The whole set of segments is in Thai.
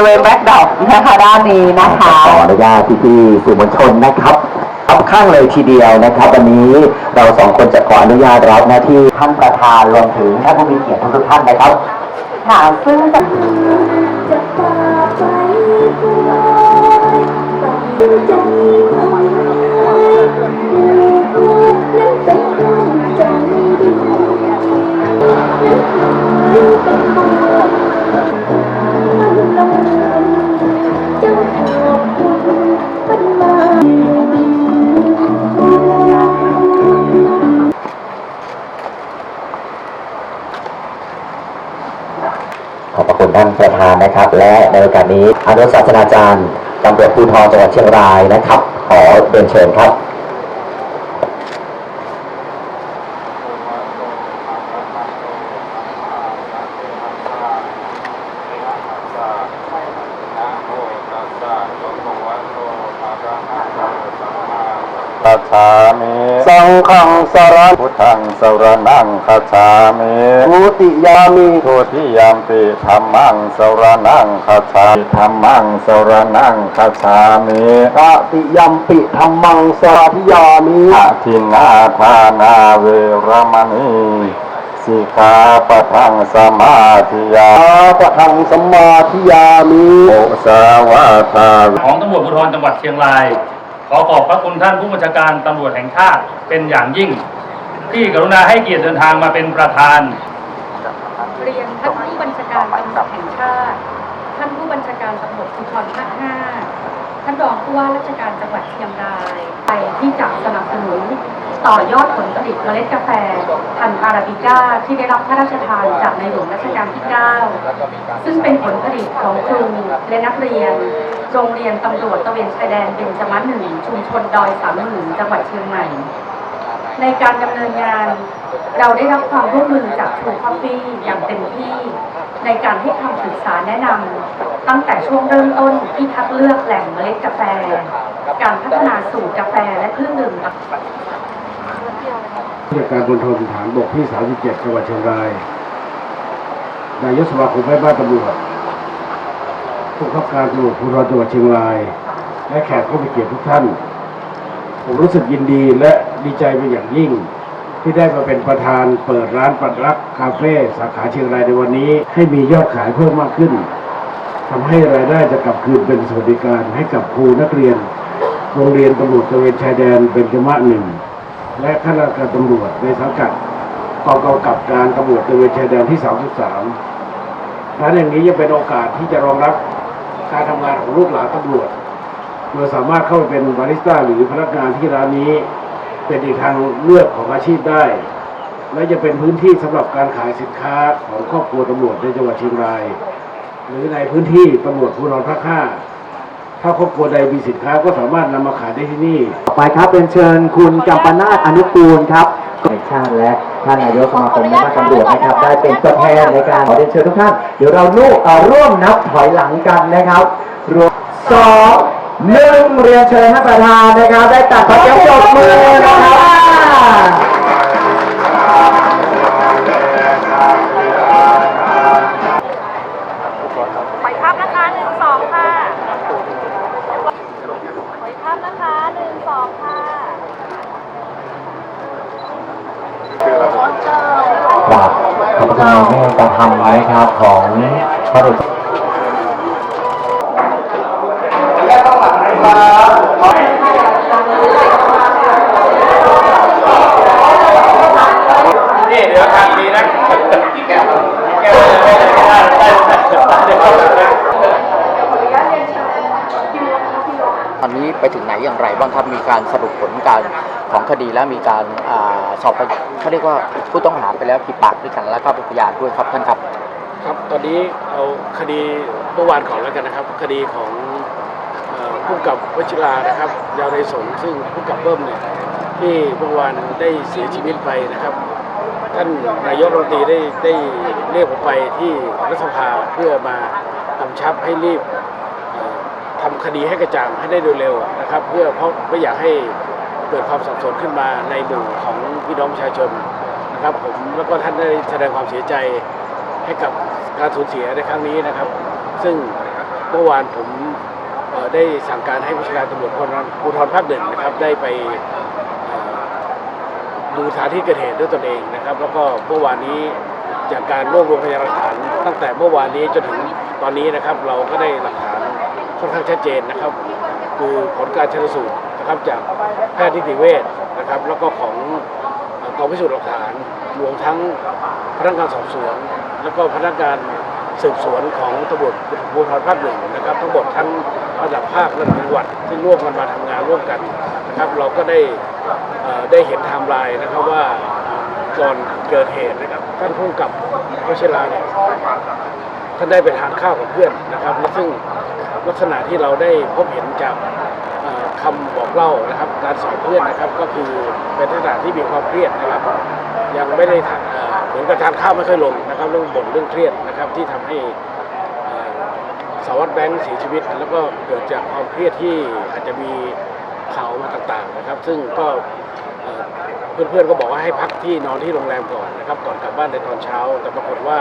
ริเวณแบ็คดอกนะคะด้านนี้นะคะ ขออนุญาตพี่ๆสื่อมวลชนนะครับรับข้างเลยทีเดียวนะครับ วันนี้เราสองคนจะขออนุญาตรับหน้าที่ท่านประธานรวมถึงท่านผู้มีเกียรติทุกๆท่านนะครับค่ะซึ่ง กานประธานนะครับ และในโอกาสนี้อนุศาสนาจารย์ตำรวจภูธรจังหวัดเชียงรายนะครับ ขอเรียนเชิญครับ คัจฉามิ สังฆังสรณพุทธังสรณังคัจฉามิทุติยามิทุติยามปิธรรมังสรณังคัจฉามิธรรมังสรณังคัจฉามิตติยามปิธรรมังสรทิยามิอาทินนาทานาเวรมณีสิกขาปะทังสมาธิยาปะทังสมาธิยามิโอสาวาทาของตำรวจภูธรจังหวัดเชียงราย ขอขอบพระคุณท่านผู้บัญชาการตำรวจแห่งชาติเป็นอย่างยิ่ง ที่กรุณาให้เกียรติเดินทางมาเป็นประธานเรียนท่านผู้บัญชาการตำรวจแห่งชาติ ท่านผู้บัญชาการตำรวจภูธรภาค5ท่านรองผู้ว่าราชการจังหวัดเชียงรายไปที่จะสนับสนุนต่อยอดผลผลิตเมล็ดกาแฟพันธุ์อาราบิก้าที่ได้รับพระราชทานจากในหลวงรัชกาลที่ 9 ซึ่งเป็นผลผลิตของครูและนักเรียน โรงเรียนตำรวจตะเวนชายแดนเบญจมาศหนึ่งชุมชนดอยสามหมื่นจังหวัดเชียงใหม่ ในการดำเนินงาน เราได้รับความร่วมมือจากทรูคอฟฟี่อย่างเต็มที่ ในการให้คำปรึกษาแนะนำตั้งแต่ช่วงเริ่มต้นที่คัดเลือกแหล่งเมล็ดกาแฟ การพัฒนาสูตรกาแฟและเครื่องดื่มจัดการบนทนฐานบกที่ 37 จังหวัดเชียงรายนายกสมาคมแม่บ้านตำรวจ ผู้ขับการตำรวจภูธรจังหวัดเชียงราย และแขกผู้มีเกียรติทุกท่าน ผมรู้สึกยินดีและดีใจเป็นอย่างยิ่ง ที่ได้มาเป็นประธานเปิดร้านปัดรักคาเฟ่สาขาเชียงรายในวันนี้ ให้มียอดขายเพิ่มมากขึ้นทำให้รายได้จะกลับคืนเป็นสวัสดิการให้กับครูนักเรียน โรงเรียนตำรวจตระเวนชายแดนเป็นจมาศหนึ่งและข้าราชการตำรวจในสังกัดกองกำกับการตำรวจตระเวนชายแดนที่ 33ร้านอย่างนี้ยังเป็นโอกาสที่จะรองรับ การทำงานของลูกหลานตำรวจโดยสามารถเข้าไปเป็นบาริสต้าหรือพนักงานที่ร้านนี้ เป็นอีกทางเลือกของอาชีพได้ และจะเป็นพื้นที่สำหรับการขายสินค้าของครอบครัวตำรวจในจังหวัดเชียงราย หรือในพื้นที่ตำรวจภูธรภาคห้าถ้าครอบครัวใดมีสินค้าก็สามารถนำมาขายได้ที่นี่ ต่อไปครับเป็นเชิญคุณกัมปนาตอนุกูลครับ แห่งชาติและท่านนายกสมาคมแม่บ้านตำรวจนะครับ ได้เป็นตัวแทนในการขอเรียนเชิญทุกท่าน เดี๋ยวเราลูกร่วมนับถอยหลังกันนะครับรวมสองหนึ่งเรียนเชิญท่านประธานนะครับ ได้ตัดขอเสียงปรบมือนะครับ คุณในแม่กระทำไว้ครับของพระเตอนนี้ไปถึงไหนอย่างไรบ้างครับมีการสรุปผลการของคดีและมีการอาสอบไปเขาเรียกว่าผู้ต้องหาไปแล้วกี่ปากด้วยกันแล้วก็เป็นพยานด้วยครับท่านครับ ครับตอนนี้เอาคดีเมื่อวานก่อนแล้วกันนะครับ คดีของอผู้กับวชิรานะครับยาวในสงฆ์ซึ่งผู้กับเบิ้มเนี่ยที่เมื่อวานได้เสียชีวิตไปนะครับท่านนายกรัฐมนตรีได้ได้เรียกผมไปที่รัฐสภาเพื่อมากำชับให้รีบ ทำคดีให้กระจ่างให้ได้โดยเร็วนะครับ เพื่อเพราะไม่อยากให้เกิดความสับสนขึ้นมาในหมู่ของพี่น้องประชาชนนะครับผมแล้วก็ท่านได้แสดงความเสียใจให้กับการสูญเสียในครั้งนี้นะครับ ซึ่งเมื่อวานผมได้สั่งการให้ผู้ชการตำรวจภูธรภูธรภาคหนึ่งนะครับ ได้ไปดูสถานที่เกิดเหตุด้วยตนเองนะครับ แล้วก็เมื่อวานนี้จากการรวบรวมพยานหลักฐาน ตั้งแต่เมื่อวานนี้จนถึงตอนนี้นะครับ เราก็ได้หลักฐาน ค่อนข้างชัดเจนนะครับคือผลการชันสูตรนะครับจากแพทย์นิติเวชนะครับแล้วก็ของกองพิสูจน์หลักฐานรวมทั้งพนักงานสอบสวน แล้วก็พนักงานสืบสวนของตำรวจภูธรภาคหนึ่งนะครับทั้งหมดทั้งระดับภาคระดับจังหวัดที่ร่วมกันมาทำงานร่วมกันนะครับ เราก็ได้ได้เห็นไทม์ไลน์นะครับว่าก่อนเกิดเหตุนะครับท่านผู้กำกับวชิราเนี่ยท่านได้ไปทานข้าวกับเพื่อนนะครับและซึ่ง ลักษณะที่เราได้พบเห็นจากเอ่อคำบอกเล่านะครับ การสอนเพื่อนนะครับก็คือเป็นลักษณะที่มีความเครียดนะครับ ยังไม่ได้เหมือนกับทานข้าวไม่ค่อยลงนะครับ เรื่องบ่นเรื่องเครียดนะครับที่ทำให้สารวัตรแบงค์เสียชีวิต แล้วก็เกิดจากความเครียดที่อาจจะมีข่าวมาต่างๆนะครับ ซึ่งก็เพื่อนๆก็บอกว่าให้พักที่นอนที่โรงแรมก่อนนะครับ ก่อนกลับบ้านในตอนเช้า แต่ปรากฏว่า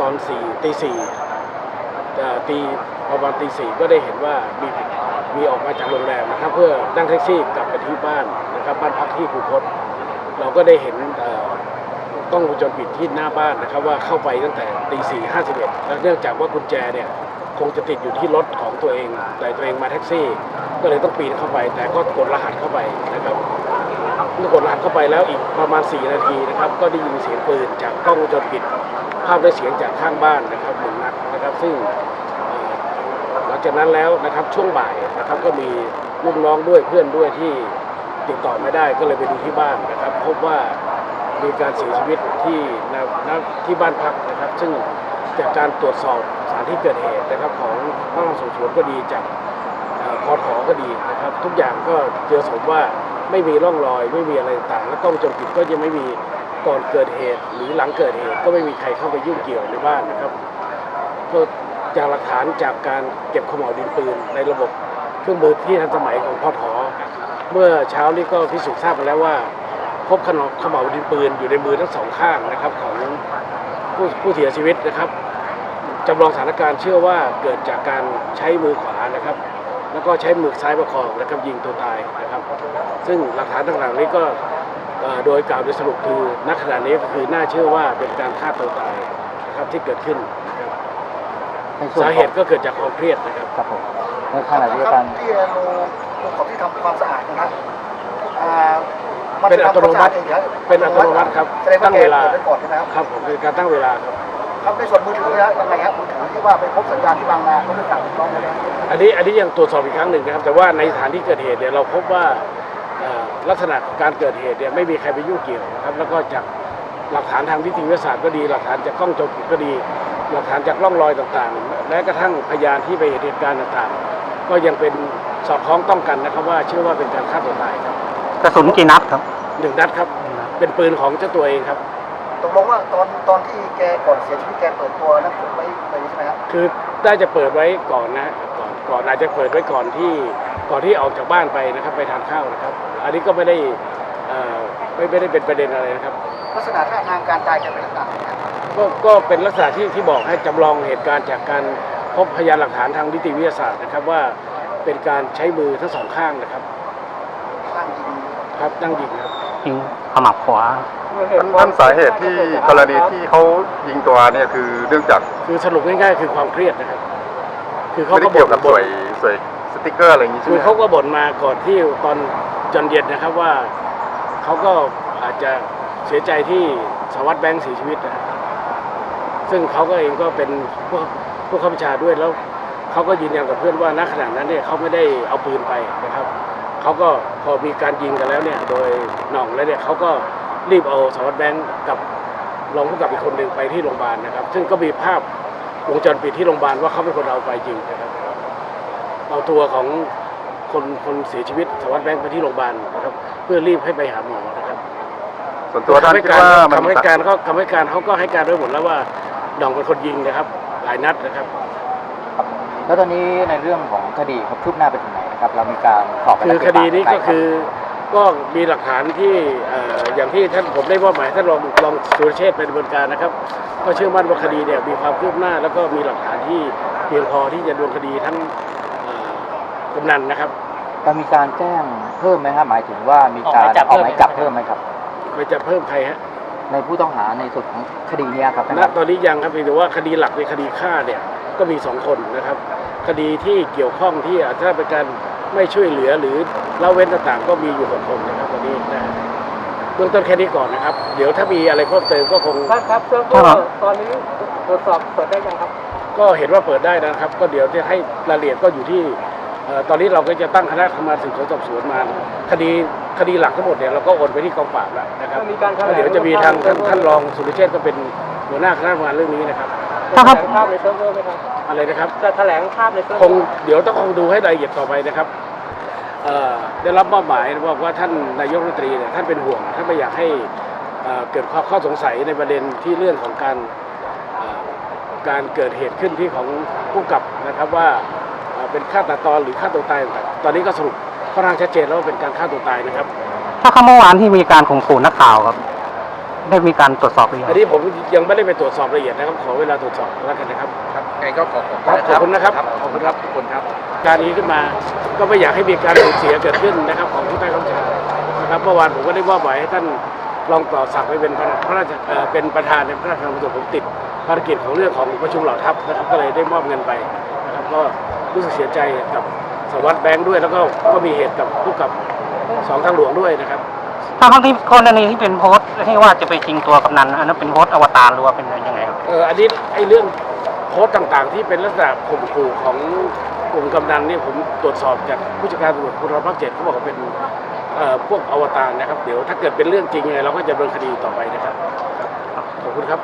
ตอนสี่ตีสี่ ตีประมาณตีสี่ก็ได้เห็นว่ามีมีออกมาจากโรงแรมนะครับเพื่อนั่งแท็กซี่กลับไปที่บ้านนะครับบ้านพักที่คูคตเราก็ได้เห็นกล้องวงจรปิดที่หน้าบ้านนะครับว่าเข้าไปตั้งแต่ตีสี่ห้าสิบเอ็ดแล้วเนื่องจากว่ากุญแจเนี่ยคงจะติดอยู่ที่รถของตัวเอง แต่ตัวเองมาแท็กซี่ ก็เลยต้องปีนเข้าไป แต่ก็กดรหัสเข้าไปนะครับเมื่อกดรหัสเข้าไปแล้วอีกประมาณ 4 นาทีนะครับ ก็ได้ยินเสียงปืนจากกล้องวงจรปิด ภาพและเสียงจากข้างบ้านนะครับหนึ่งนัดนะครับ ซึ่งหลังจากนั้นแล้วนะครับช่วงบ่ายนะครับก็มีลูกน้องด้วยเพื่อนด้วยที่ติดต่อไม่ได้ก็เลยไปดูที่บ้านนะครับ พบว่ามีการเสียชีวิตที่ณณที่บ้านพักนะครับ ซึ่งจากการตรวจสอบสถานที่เกิดเหตุนะครับ ของพนักงานสอบสวนก็ดีจากเอ่อพอถอก็ดีนะครับ ทุกอย่างก็เจอสมว่าไม่มีร่องรอย ไม่มีอะไรต่าง และกล้องวงจรปิดก็ยังไม่มี ก่อนเกิดเหตุหรือหลังเกิดเหตุก็ไม่มีใครเข้าไปยุ่งเกี่ยวในบ้านนะครับก็จากหลักฐานจากการเก็บขม่าวดินปืนในระบบเครื่องมือที่ทันสมัยของพอถอเมื่อเช้านี้ก็พิสูจน์ทราบมาแล้วว่า พบขนมขม่าวดินปืนอยู่ในมือทั้งสองข้างนะครับของผู้ผู้เสียชีวิตนะครับจำลองสถานการณ์เชื่อว่าเกิดจากการใช้มือขวานะครับ แล้วก็ใช้มือซ้ายประคองนะครับยิงตัวตายนะครับ ซึ่งหลักฐานต่างๆนี้ก็ โดยกล่าวโดยสรุปคือณขณะนี้ก็คือน่าเชื่อว่าเป็นการฆ่าตัวตายนะครับที่เกิดขึ้นนะครับในส่วนสาขเหองตุก็เกิดจากความเครียดนะครับ ครับผมในขณะเดียวกันที่โรงของที่ทำความสะอาดนะครับอ่าเป็นอัตโนมัติทำความสะอาดเองเหรอเป็นอัตโนมัติครับแสดงว่าตั้งแกเวลาปิดไว้ก่อนใช่ไหมครับครับผมเป็นการตั้งเวลาครับครับในส่วนมือถือนะยังไงครับมือถือที่ว่าไปพบสัญญาณที่บางนาเขาไม่สั่งถูกต้องไหมครับอันนี้อันนี้ยังตรวจสอบอีกครั้งหนึ่งนะครับ แต่ว่าในสถานที่เกิดเหตุเนี่ยเราพบว่าเอ่อ ลักษณะของการเกิดเหตุเนี่ยไม่มีใครไปยุ่งเกี่ยวนะครับแล้วก็จากหลักฐานทางนิติวิทยาศาสตร์ก็ดี หลักฐานจากกล้องวงจรปิดก็ดี หลักฐานจากร่องรอยต่างๆ และกระทั่งพยานที่ไปเห็นเหตุการณ์ต่างๆ ก็ยังเป็นสอดคล้องต้องกันนะครับว่าเชื่อว่าเป็นการฆ่าตัวตายครับกระสุนกี่นัดครับหนึ่งนัดครับ เป็นปืนของเจ้าตัวเองครับ ตกลงว่าตอนตอนที่แกก่อนเสียชีวิตแกเปิดตัวนั้นผมไว้ไว้ใช่ไหมครับคือได้จะเปิดไว้ก่อนนะก่อนก่อนอาจจะเปิดไว้ก่อนที่ ก่อนที่ออกจากบ้านไปนะครับไปทานข้าวนะครับ อันนี้ก็ไม่ได้เอ่อไม่ไม่ได้เป็นประเด็นอะไรนะครับ ลักษณะท่าทางการตายแกเป็นลักษณะไหนครับก็ก็เป็นลักษณะที่ที่บอกให้จำลองเหตุการณ์จากการพบพยานหลักฐานทางนิติวิทยาศาสตร์นะครับว่าเป็นการใช้มือทั้งสองข้างนะครับ ข้างยิงครับนั่งยิงครับ ยิงขมับขวา ท่านสาเหตุที่กรณีที่เขายิงตัวเนี่ยคือเนื่องจากคือสรุปง่ายๆคือความเครียดนะครับ คือเขาไม่ได้ก็เกี่บ่ยวนกับสบ่วนยสวย สติกเกอร์อะไรอย่างงี้ใช่คืไหอเขาก็บ่นมาก่อนที่ตอนจนเย็นนะครับว่าเขาก็อาจจะเสียใจที่สารวัตรแบงค์เสียชีวิตนะซึ่งเขาก็เองก็เป็นผู้ผู้ข้าบัญชาด้วยแล้วเขาก็ยืนยันกับเพื่อนว่าณขณะนั้นเนี่ยเขาไม่ได้เอาปืนไปนะครับเขาก็พอมีการยิงกันแล้วเนี่ย โดยหน่องแล้วเนี่ยเขาก็รีบเอาสารวัตรแบงค์กับรองผู้กำกับอีกคนหนึ่งไปที่โรงพยาบาลนะครับ ซึ่งก็มีภาพวงจรปิดที่โรงพยาบาลว่าเขาเป็นคนเอาไปจริงนะครับ เอาตัวของคนคนเสียชีวิตสารวัสดแบงค์ไปที่โรงพยาบาลนะครับ เพื่อรีบให้ไปหาหมอนะครับส่วนตัวท่านคำให้คิดการว่ามันคำให้การเขาคำให้การเขาก็ให้การไว้หมดแล้วว่าหน่องเป็นคนยิงนะครับ หลายนัดนะครับ แล้วตอนนี้ในเรื่องของคดีครับคืบหน้าไปถึงไหนนะครับ เรามีการสอบไปคืแล้อวคดีนี้ก็กี่ปาคือก็มีหลักฐานที่เอ่ออย่างที่ท่านผมได้มอบหมายท่านรองรองสุรเชษฐ์เป็นดำเนินการนะครับ ก็เชื่อมั่นว่าคดีเนี่ยมีความคืบหน้า แล้วก็มีหลักฐานที่เพียงพอที่จะดำเนินคดีทั้งเอ่อ กำนันนะครับเรามีการแจ้งเพิ่มไหมครับหมายถึงว่ามีการออกหมายจับเพิ่มไหมครับ ไปจะเพิ่มใครฮะในผู้ต้องหาในส่วนของคดีเนี้ยครับณตอนนี้ยังครับเพียงแต่ว่าคดีหลักในคดีฆ่าเนี่ยก็มีสองคนนะครับ คดีที่เกี่ยวข้องที่อาจจะเป็นการไม่ช่วยเหลือหรือละเว้นต่างๆ ก็มีอยู่หกคนนะครับตอนนี้นะเบื้องต้นแค่นี้ก่อนนะครับ เดี๋ยวถ้ามีอะไรเพิ่มเติมก็คง ครับเซิร์ฟเวอร์ตอนนี้ตรวจสอบเปิดได้ยังครับ ก็เห็นว่าเปิดได้นะครับ ก็เดี๋ยวจะให้รายละเอียดก็อยู่ที่เอ่อ ตอนนี้เราก็จะตั้งคณะทำงานสืบสวนสอบสวนมา คดีคดีหลักทั้งหมดเนี่ยเราก็โอนไปที่กองปราบแล้วนะครับมีการแถลงก็เดี๋ยวจะมีทางท่านท่านรองสุรเชษฐ์ก็เป็นหัวหน้าคณะทำงานเรื่องนี้นะครับแถลงภาพในเซิร์ฟเวอร์ไหมครับอะไรนะครับจะแถลงภาพในเซิร์ฟคเวองร์เดี๋ยวต้องคงดูให้รายละเอียดต่อไปนะครับเอ่อได้รับมอบหมายบอกว่าท่านนายกรัฐมนตรีเนี่ยท่านเป็นห่วงท่านไม่อยากให้เอ่อเกิดข้อข้อสงสัยในประเด็นที่เรื่องของการเอ่อการเกิดเหตุขึ้นที่ของผู้กำกับนะครับว่า เอ่อเป็นฆ่าตัดตอนหรือฆ่าตัวตายต่างๆตอนนี้ก็สรุปค่อนข้างชัดเจนแล้วว่าเป็นการฆ่าตัวตายนะครับ ถ้าคำเมื่อวานที่มีการข่มขู่นักข่าวครับ ได้มีการตรวจสอบหรือยังอันนี้ผมยังไม่ได้ไปตรวจสอบละเอียดนะครับ ขอเวลาตรวจสอบแล้วกันนะครับ ครับไงก็ขอขอบครับขอบคุณนะครับ ขอบคุณครับทุกคนครับ การนี้ขึ้นมาก็ไม่อยากให้มีการสูญเสียเกิดขึ้นนะครับของผู้ใต้บังคับบัญชานะครับเมื่อวานผมก็ได้มอบหมายให้ท่านรองต่อศักดิ์ไปเป็นพระราชเอ่อเป็นประธานในพระราชทานประผมติดภารกิจของเรื่องของประชุมเหล่าทัพนะครับก็เลยได้มอบเงินไปนะครับก็ รู้สึกเสียใจกับสารวัสดิ์แบงค์ด้วย แล้วก็ก็มีเหตุกับผู้กับสองทางหลวงด้วยนะครับถ้าครั้งที่กรณีที่เป็นโพสต์ที่ว่าจะไปชิงตัวกำนันอันนั้นเป็นโพสต์อวตารหรือว่าเป็นยังไงครับเอออันนี้ไอ้เรื่องโพสต์ต่างๆ ที่เป็นลักษณะข่มขู่ของกลุ่มกำนันเนี่ยผมตรวจสอบจากผู้จัดการตำรวจภูธรภาคเจ็ดเขาบอกว่าเป็นเอ่อพวกอวตารนะครับ เดี๋ยวถ้าเกิดเป็นเรื่องจริงยังไงเราก็จะดำเนินคดีต่อไปนะครับครับขอบคุณครับ